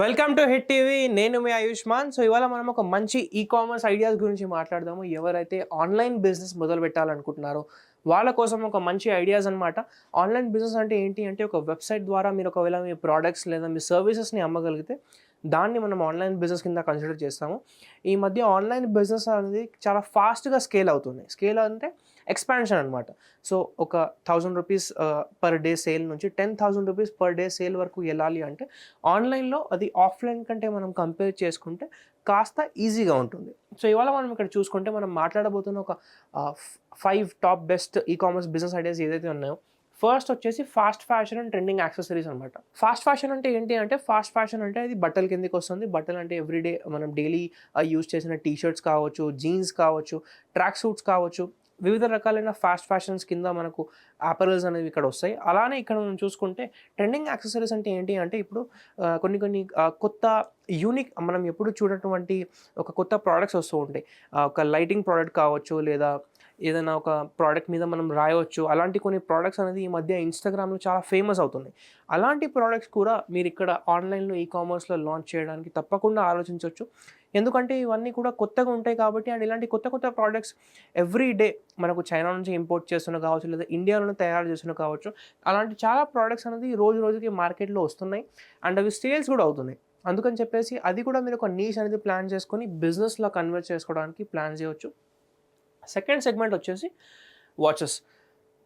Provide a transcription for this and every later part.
Welcome to hit TV నేను మీ Ayushman. So ఇవాళ మనం ఒక మంచి ఈ కామర్స్ ఐడియాస్ గురించి మాట్లాడదాము. ఎవరైతే ఆన్లైన్ బిజినెస్ మొదలు పెట్టాలనుకుంటున్నారో వాళ్ళ కోసం ఒక మంచి ఐడియాస్ అనమాట ఆన్లైన్ బిజినెస్ అంటే ఏంటి అంటే ఒక వెబ్సైట్ ద్వారా మీరు ఒకవేళ మీ ప్రోడక్ట్స్ లేదా మీ సర్వీసెస్ని అమ్మగలిగితే దాన్ని మనం ఆన్లైన్ బిజినెస్ కింద కన్సిడర్ చేస్తాము. ఈ మధ్య ఆన్లైన్ బిజినెస్ అనేది చాలా ఫాస్ట్గా స్కేల్ అవుతుంది. స్కేల్ అంటే ఎక్స్పాన్షన్ అనమాట సో ఒక thousand rupees per day sale నుంచి ten thousand rupees per day sale వరకు వెళ్ళాలి అంటే ఆన్లైన్లో అది ఆఫ్లైన్ కంటే మనం కంపేర్ చేసుకుంటే కాస్త ఈజీగా ఉంటుంది. సో ఇవాళ మనం ఇక్కడ చూసుకుంటే మనం మాట్లాడబోతున్న ఒక five top best e commerce business ideas ఏదైతే ఉన్నాయో ఫస్ట్ వచ్చేసి fast fashion and trending accessories అనమాట ఫాస్ట్ ఫ్యాషన్ అంటే ఏంటి అంటే ఫాస్ట్ ఫ్యాషన్ అంటే అది బట్టల కిందకి వస్తుంది. బట్టలు అంటే ఎవ్రీడే మనం డైలీ యూజ్ చేసిన టీ షర్ట్స్ కావచ్చు జీన్స్ కావచ్చు ట్రాక్ సూట్స్ కావచ్చు వివిధ రకాలైన ఫాస్ట్ ఫ్యాషన్స్ కింద మనకు యాపరల్స్ అనేవి ఇక్కడ వస్తాయి. అలానే ఇక్కడ మనం చూసుకుంటే ట్రెండింగ్ యాక్సెసరీస్ అంటే ఏంటి అంటే ఇప్పుడు కొన్ని కొన్ని కొత్త యూనిక్ మనం ఎప్పుడు చూడటువంటి ఒక కొత్త ప్రోడక్ట్స్ వస్తూ ఉంటాయి. ఒక లైటింగ్ ప్రోడక్ట్ కావచ్చు లేదా ఏదైనా ఒక ప్రోడక్ట్ మీద మనం రాయవచ్చు. అలాంటి కొన్ని ప్రోడక్ట్స్ అనేది ఈ మధ్య ఇన్స్టాగ్రామ్లో చాలా ఫేమస్ అవుతున్నాయి. అలాంటి ప్రోడక్ట్స్ కూడా మీరు ఇక్కడ ఆన్లైన్లో ఈ కామర్స్లో లాంచ్ చేయడానికి తప్పకుండా ఆలోచించవచ్చు. ఎందుకంటే ఇవన్నీ కూడా కొత్తగా ఉంటాయి కాబట్టి అండ్ ఇలాంటి కొత్త కొత్త ప్రోడక్ట్స్ ఎవ్రీ డే మనకు చైనా నుంచి ఇంపోర్ట్ చేస్తున్న కావచ్చు లేదా ఇండియాలోనే తయారు చేస్తున్న కావచ్చు అలాంటి చాలా ప్రోడక్ట్స్ అనేది రోజు రోజుకి మార్కెట్లో వస్తున్నాయి. అండ్ అవి సేల్స్ కూడా అవుతున్నాయి. అందుకని చెప్పేసి అది కూడా మీరు ఒక నీష్ అనేది ప్లాన్ చేసుకొని బిజినెస్లో కన్వర్ట్ చేసుకోవడానికి ప్లాన్ చేయవచ్చు. సెకండ్ సెగ్మెంట్ వచ్చేసి వాచెస్.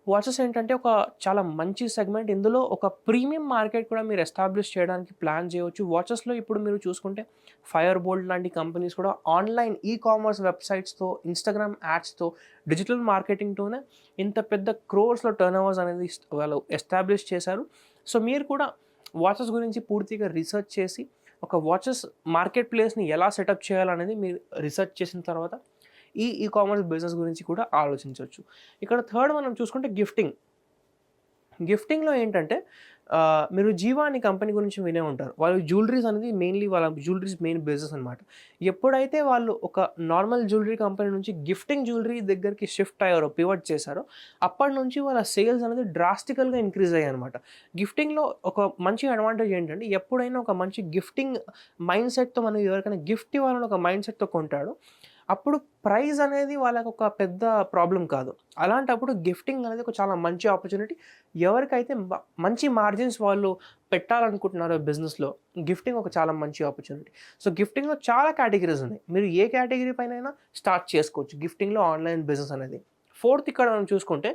వాచెస్ ఏంటంటే ఒక చాలా మంచి సెగ్మెంట్. ఇందులో ఒక ప్రీమియం మార్కెట్ కూడా మీరు ఎస్టాబ్లిష్ చేయడానికి ప్లాన్ చేయవచ్చు వాచెస్లో ఇప్పుడు మీరు చూసుకుంటే ఫైర్ బోల్డ్ లాంటి కంపెనీస్ కూడా ఆన్లైన్ ఈ కామర్స్ వెబ్సైట్స్తో ఇన్స్టాగ్రామ్ యాడ్స్తో డిజిటల్ మార్కెటింగ్తోనే ఇంత పెద్ద క్రోర్స్లో టర్న్ ఓవర్స్ అనేది వాళ్ళు ఎస్టాబ్లిష్ చేశారు. సో మీరు కూడా వాచెస్ గురించి పూర్తిగా రీసెర్చ్ చేసి ఒక వాచెస్ మార్కెట్ ప్లేస్ని ఎలా సెటప్ చేయాలనేది మీరు రీసెర్చ్ చేసిన తర్వాత ఈ ఈ కామర్స్ బిజినెస్ గురించి కూడా ఆలోచించవచ్చు. ఇక్కడ థర్డ్ మనం చూసుకుంటే గిఫ్టింగ్ గిఫ్టింగ్లో ఏంటంటే మీరు జీవా అనే కంపెనీ గురించి వినే ఉంటారు. వాళ్ళు జ్యువెలరీస్ అనేది మెయిన్లీ వాళ్ళ జ్యువెలరీస్ మెయిన్ బిజినెస్ అనమాట ఎప్పుడైతే వాళ్ళు ఒక నార్మల్ జ్యువెలరీ కంపెనీ నుంచి గిఫ్టింగ్ జ్యువెలరీ దగ్గరికి షిఫ్ట్ అయ్యారో పివట్ చేశారో అప్పటి నుంచి వాళ్ళ సేల్స్ అనేది డ్రాస్టికల్గా ఇంక్రీజ్ అయ్యాయి అనమాట గిఫ్టింగ్లో ఒక మంచి అడ్వాంటేజ్ ఏంటంటే ఎప్పుడైనా ఒక మంచి గిఫ్టింగ్ మైండ్ సెట్తో మనం ఎవరికైనా గిఫ్ట్ ఇవ్వాలని ఒక మైండ్ సెట్తో కొంటాడో అప్పుడు ప్రైజ్ అనేది వాళ్ళకి ఒక పెద్ద ప్రాబ్లం కాదు. అలాంటప్పుడు గిఫ్టింగ్ అనేది ఒక చాలా మంచి ఆపర్చునిటీ. ఎవరికైతే మంచి మార్జిన్స్ వాళ్ళు పెట్టాలనుకుంటున్నారో బిజినెస్లో గిఫ్టింగ్ ఒక చాలా మంచి ఆపర్చునిటీ. సో గిఫ్టింగ్లో చాలా కేటగిరీస్ ఉన్నాయి. మీరు ఏ కేటగిరీ పైన స్టార్ట్ చేసుకోవచ్చు. గిఫ్టింగ్లో ఆన్లైన్ బిజినెస్ అనేది. ఫోర్త్ ఇక్కడ మనం చూసుకుంటే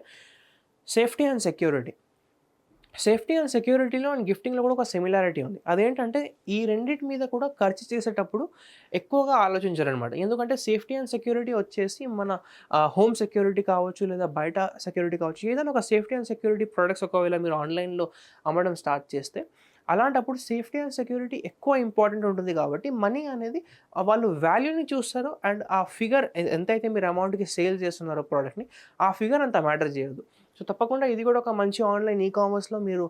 safety and security. Safety and సెక్యూరిటీలో and గిఫ్టింగ్లో కూడా ఒక సిమిలారిటీ ఉంది. అదేంటంటే ఈ రెండింటి మీద కూడా ఖర్చు చేసేటప్పుడు ఎక్కువగా ఆలోచించారనమాట. ఎందుకంటే సేఫ్టీ అండ్ సెక్యూరిటీ వచ్చేసి మన హోమ్ సెక్యూరిటీ కావచ్చు లేదా బయట సెక్యూరిటీ కావచ్చు ఏదైనా ఒక సేఫ్టీ అండ్ సెక్యూరిటీ ప్రొడక్ట్స్ ఒకవేళ మీరు ఆన్లైన్లో అమ్మడం స్టార్ట్ చేస్తే అలాంటప్పుడు సేఫ్టీ అండ్ సెక్యూరిటీ ఎక్కువ ఇంపార్టెంట్ ఉంటుంది కాబట్టి మనీ అనేది వాళ్ళు వాల్యూని చూస్తారు అండ్ ఆ ఫిగర్ ఎంతైతే మీరు అమౌంట్కి సేల్ చేస్తున్నారో ప్రోడక్ట్ని ఆ ఫిగర్ అంత మ్యాటర్ చేయదు. సో తప్పకుండా ఇది కూడా ఒక మంచి ఆన్లైన్ ఈ కామర్స్లో మీరు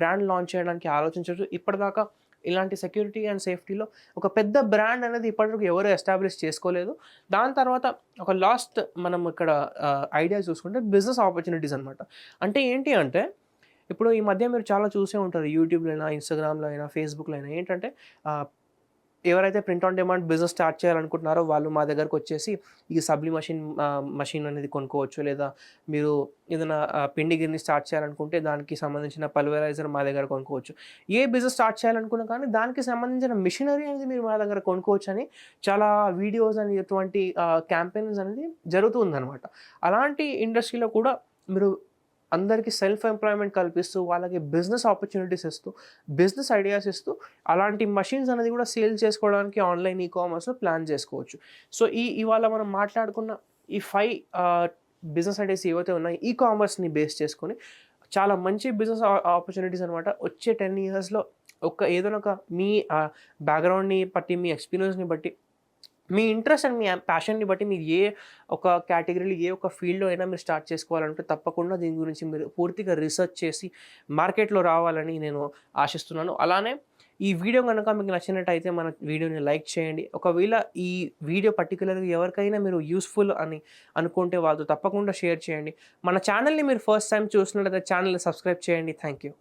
బ్రాండ్ లాంచ్ చేయడానికి ఆలోచించవచ్చు ఇప్పటిదాకా ఇలాంటి సెక్యూరిటీ అండ్ సేఫ్టీలో ఒక పెద్ద బ్రాండ్ అనేది ఇప్పటివరకు ఎవరు ఎస్టాబ్లిష్ చేసుకోలేదు. దాని తర్వాత ఒక లాస్ట్ మనం ఇక్కడ ఐడియా చూసుకుంటే బిజినెస్ ఆపర్చునిటీస్ అనమాట అంటే ఏంటి అంటే ఇప్పుడు ఈ మధ్య మీరు చాలా చూసే ఉంటారు యూట్యూబ్లో అయినా ఇన్స్టాగ్రామ్లో అయినా ఫేస్బుక్లో అయినా ఏంటంటే ఎవరైతే print on demand business start చేయాలనుకుంటున్నారో వాళ్ళు మా దగ్గరకు వచ్చేసి ఈ సబ్లీ మషిన్ మషిన్ అనేది కొనుక్కోవచ్చు. లేదా మీరు ఏదైనా పిండి గిరిని స్టార్ట్ చేయాలనుకుంటే దానికి సంబంధించిన పల్వరైజర్ మా దగ్గర కొనుక్కోవచ్చు. ఏ బిజినెస్ స్టార్ట్ చేయాలనుకున్నా కానీ దానికి సంబంధించిన మిషనరీ అనేది మీరు మా దగ్గర కొనుక్కోవచ్చు అని చాలా వీడియోస్ అనేటువంటి క్యాంపెయిన్స్ అనేది జరుగుతుందనమాట అలాంటి ఇండస్ట్రీలో కూడా మీరు అందరికీ సెల్ఫ్ ఎంప్లాయ్మెంట్ కల్పిస్తూ వాళ్ళకి బిజినెస్ ఆపర్చునిటీస్ ఇస్తూ బిజినెస్ ఐడియాస్ ఇస్తూ అలాంటి మషిన్స్ అనేది కూడా సేల్ చేసుకోవడానికి ఆన్లైన్ ఈ కామర్స్లో ప్లాన్ చేసుకోవచ్చు. సో ఈ ఇవాళ మనం మాట్లాడుకున్న ఈ ఫైవ్ బిజినెస్ ఐడియాస్ ఏవైతే ఉన్నాయో ఈ కామర్స్ని బేస్ చేసుకొని చాలా మంచి బిజినెస్ ఆపర్చునిటీస్ అనమాట వచ్చే టెన్ ఇయర్స్లో ఒక ఏదైనా ఒక మీ బ్యాక్గ్రౌండ్ని బట్టి మీ ఎక్స్పీరియన్స్ని బట్టి మీ ఇంట్రెస్ట్ అండ్ మీ ప్యాషన్ని బట్టి మీరు ఏ ఒక కేటగిరీలో ఏ ఒక ఫీల్డ్లో అయినా మీరు స్టార్ట్ చేసుకోవాలంటే తప్పకుండా దీని గురించి మీరు పూర్తిగా రీసెర్చ్ చేసి మార్కెట్లో రావాలని నేను ఆశిస్తున్నాను. అలానే ఈ వీడియో కనుక మీకు నచ్చినట్టయితే మన వీడియోని లైక్ చేయండి. ఒకవేళ ఈ వీడియో పర్టికులర్గా ఎవరికైనా మీరు యూస్ఫుల్ అని అనుకుంటే వాళ్ళతో తప్పకుండా షేర్ చేయండి. మన ఛానల్ని మీరు ఫస్ట్ టైం చూసినట్లయితే ఛానల్ని సబ్స్క్రైబ్ చేయండి. Thank you